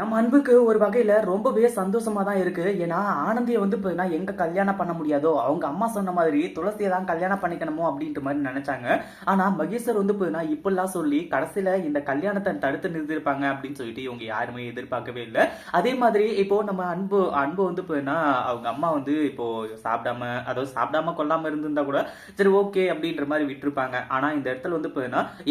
நம்ம அன்புக்கு ஒரு வகையில ரொம்பவே சந்தோஷமா தான் இருக்கு. ஏன்னா ஆனந்தியை வந்து இப்போ எங்க கல்யாணம் பண்ண முடியாதோ அவங்க அம்மா சொன்ன மாதிரி துளசியை தான் கல்யாணம் பண்ணிக்கணுமோ அப்படின்ற மாதிரி நினைச்சாங்க. ஆனா மகேஸ்வர் வந்து இப்போ இப்பெல்லாம் சொல்லி கடைசியில இந்த கல்யாணத்தை தடுத்து நிறுத்திருப்பாங்க அப்படின்னு சொல்லிட்டு இவங்க யாருமே எதிர்பார்க்கவே இல்லை. அதே மாதிரி இப்போ நம்ம அன்பு அன்பு வந்து இப்போ அவங்க அம்மா வந்து இப்போ சாப்பிடாம அதாவது சாப்பிடாம கொல்லாம இருந்திருந்தா கூட சரி ஓகே அப்படின்ற மாதிரி விட்டுருப்பாங்க. ஆனா இந்த இடத்துல வந்து இப்போ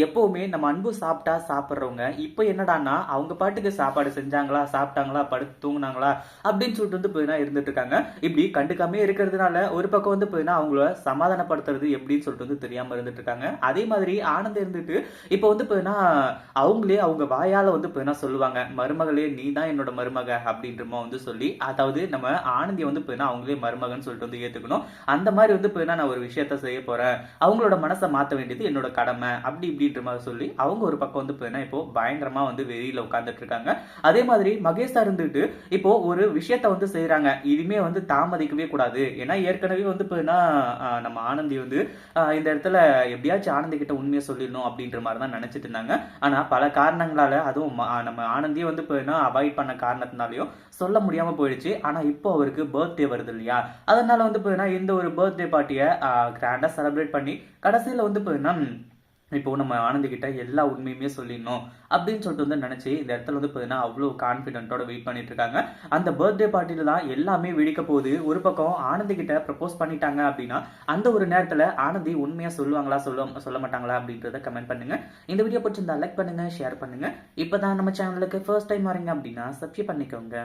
எப்பவுமே நம்ம அன்பு சாப்பிட்டா சாப்பிட்றவங்க இப்போ என்னடான்னா அவங்க பாட்டுக்கு சாப்பாடு செஞ்சு செஞ்சாங்களா சாப்பிட்டாங்களா படுத்து தூங்குனாங்களா அப்படின்னு சொல்லிட்டு வந்து போயினா இருந்துட்டு இருக்காங்க. இப்படி கண்டுக்காமே இருக்கிறதுனால ஒரு பக்கம் வந்து போயினா அவங்கள சமாதானப்படுத்துறது எப்படின்னு சொல்லிட்டு வந்து தெரியாம இருந்துட்டு இருக்காங்க. அதே மாதிரி ஆனந்த் இருந்துட்டு இப்போ வந்து போயினா அவங்களே அவங்க வாயால வந்து போயினா சொல்லுவாங்க மருமகளே நீ தான் என்னோட மருமக அப்படின்றமா வந்து சொல்லி அதாவது நம்ம ஆனந்தியை வந்து போயினா அவங்களே மருமகன் சொல்லிட்டு வந்து ஏத்துக்கணும். அந்த மாதிரி வந்து போயினா நான் ஒரு விஷயத்த செய்ய போறேன் அவங்களோட மனசை மாற்ற வேண்டியது என்னோட கடமை அப்படி இப்படின்ற மாதிரி சொல்லி அவங்க ஒரு பக்கம் வந்து போயினா இப்போ பயங்கரமா வந்து வெளியில உட்காந்துட்டு இருக்காங்க. அதே அதே மாதிரி மகேஷா இருந்துட்டு இப்போ ஒரு விஷயத்த வந்து செய்யறாங்க இனிமே வந்து தாமதிக்கவே கூடாது. ஏன்னா ஏற்கனவே வந்து போயினா நம்ம ஆனந்தி வந்து இந்த இடத்துல எப்படியாச்சும் ஆனந்தி கிட்ட உண்மையை சொல்லிடணும் அப்படின்ற மாதிரி தான் நினைச்சிட்டு இருந்தாங்க. ஆனா பல காரணங்களால அதுவும் நம்ம ஆனந்தியை வந்து போயினா அவாய்ட் பண்ண காரணத்தினாலையும் சொல்ல முடியாம போயிடுச்சு. ஆனா இப்போ அவருக்கு பர்த்டே வருது இல்லையா? அதனால வந்து போயினா இந்த ஒரு பர்த்டே பார்ட்டியை கிராண்டா செலிப்ரேட் பண்ணி கடைசியில வந்து போயினா இப்போ நம்ம ஆனந்திக்கிட்ட எல்லா உண்மையுமே சொல்லிடணும் அப்படின்னு சொல்லிட்டு வந்து நினச்சி இந்த இடத்துல வந்து பார்த்தீங்கன்னா அவ்வளோ கான்ஃபிடென்ட்டோட வெயிட் பண்ணிட்டு இருக்காங்க. அந்த பர்த்டே பார்ட்டியில தான் எல்லாமே வெடிக்க போகுது. ஒரு பக்கம் ஆனந்திக்கிட்ட ப்ரப்போஸ் பண்ணிட்டாங்க அப்படின்னா அந்த ஒரு நேரத்தில் ஆனந்தி உண்மையாக சொல்லுவாங்களா சொல்ல சொல்ல மாட்டாங்களா அப்படின்றத கமெண்ட் பண்ணுங்க. இந்த வீடியோ பிடிச்சிருந்தா லைக் பண்ணுங்க ஷேர் பண்ணுங்க. இப்போதான் நம்ம சேனலுக்கு ஃபர்ஸ்ட் டைம் வரீங்க அப்படின்னா சப்ஸ்கிரைப் பண்ணிக்கோங்க.